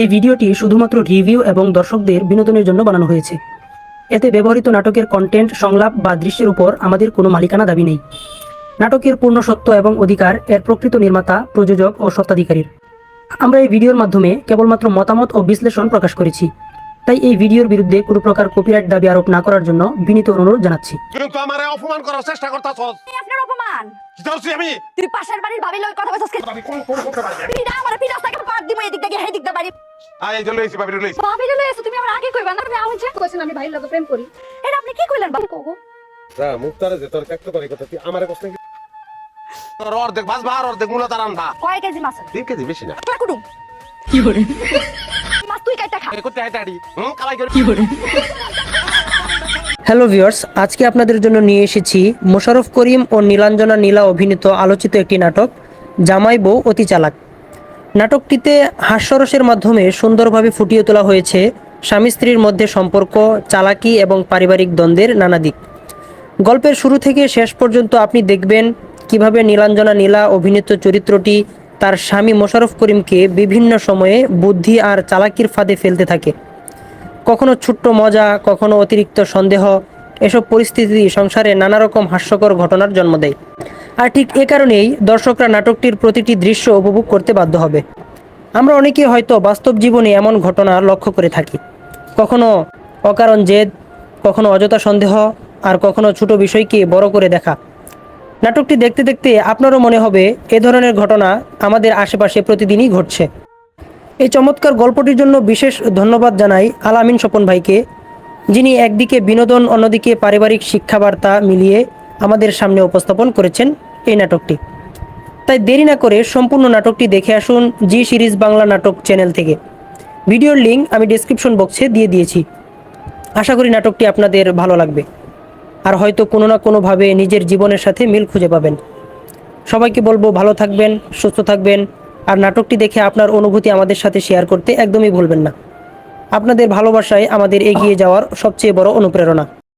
এই ভিডিওটি শুধুমাত্র রিভিউ এবং দর্শকদের বিনোদনের জন্য বানানো হয়েছে। এতে ব্যবহৃত নাটকের কন্টেন্ট সংলাপ বা দৃশ্যের উপর আমাদের কোনো মালিকানা দাবি নেই। নাটকের পূর্ণ সত্য এবং অধিকার এর প্রকৃত নির্মাতা, প্রযোজক ও স্বত্বাধিকারীর। আমরা এই ভিডিওর মাধ্যমে কেবলমাত্র মতামত ও বিশ্লেষণ প্রকাশ করেছি। তাই এই ভিডিওর বিরুদ্ধে কোনো প্রকার কপিরাইট দাবি আরোপ না করার জন্য বিনীত অনুরোধ জানাচ্ছি। কিন্তু আমারে অপমান করার চেষ্টা আপনার অপমান? আমি? তুই পাশের বাড়ির লগে কথা বলছিস আমি কোন কোন করতে পারি আমি? পিডা আমার পিডা সাইকেল পার দিমু এদিক থেকে এই বাড়ি। আয় ভাবি ভাবি লই এসো তুমি আমার আগে কইবা না আমি আউছে কইছেন আমি ভাইয়ের লগে প্রেম করি। এটা আপনি কি কইলেন বাবু? কোগো যা মুক্তারে যে তোর কাকতে পারি কথা তুই আমারে কষ্ট তোর অর্ধেক বাস বার অর্ধেক মূলা তার কয় কেজি মাছ কেজি বেশি না। কি করে? তুই কাইটা খা। করতে হুম? কালাই করে হ্যালো ভিউয়ার্স আজকে আপনাদের জন্য নিয়ে এসেছি মোশাররফ করিম ও নীলাঞ্জনা নীলা অভিনীত আলোচিত একটি নাটক জামাই বউ অতি চালাক। নাটকটিতে হাস্যরসের মাধ্যমে সুন্দরভাবে ফুটিয়ে তোলা হয়েছে স্বামী স্ত্রীর মধ্যে সম্পর্ক চালাকি এবং পারিবারিক দ্বন্দ্বের নানা দিক। গল্পের শুরু থেকে শেষ পর্যন্ত আপনি দেখবেন কীভাবে নীলাঞ্জনা নীলা অভিনীত চরিত্রটি তার স্বামী মোশাররফ করিমকে বিভিন্ন সময়ে বুদ্ধি আর চালাকির ফাঁদে ফেলতে থাকে। কখনো ছোট্ট মজা, কখনো অতিরিক্ত সন্দেহ, এসব পরিস্থিতি সংসারে নানা রকম হাস্যকর ঘটনার জন্ম দেয়। আর ঠিক এ কারণেই দর্শকরা নাটকটির প্রতিটি দৃশ্য উপভোগ করতে বাধ্য হবে। আমরা অনেকে হয়তো বাস্তব জীবনে এমন ঘটনা লক্ষ্য করে থাকি। কখনো অকারণ জেদ, কখনো অযথা সন্দেহ, আর কখনো ছোট বিষয়কে বড় করে দেখা। নাটকটি দেখতে দেখতে আপনারও মনে হবে এ ধরনের ঘটনা আমাদের আশেপাশে প্রতিদিনই ঘটছে। এই চমৎকার গল্পটির জন্য বিশেষ ধন্যবাদ জানাই আলামিন স্বপন ভাইকে, যিনি একদিকে বিনোদন, অন্যদিকে পারিবারিক শিক্ষাবার্তা মিলিয়ে আমাদের সামনে উপস্থাপন করেছেন এই নাটকটি। তাই দেরি না করে সম্পূর্ণ নাটকটি দেখে আসুন জি সিরিজ বাংলা নাটক চ্যানেল থেকে। ভিডিওর লিঙ্ক আমি ডিসক্রিপশন বক্সে দিয়ে দিয়েছি। আশা করি নাটকটি আপনাদের ভালো লাগবে। আর হয়তো কোনো না কোনোভাবে নিজের জীবনের সাথে মিল খুঁজে পাবেন। সবাইকে বলব ভালো থাকবেন, সুস্থ থাকবেন, আর নাটকটি দেখে আপনার অনুভূতি আমাদের সাথে শেয়ার করতে একদমই ভুলবেন না। আপনাদের ভালোবাসায় আমাদের এগিয়ে যাওয়ার সবচেয়ে বড় অনুপ্রেরণা।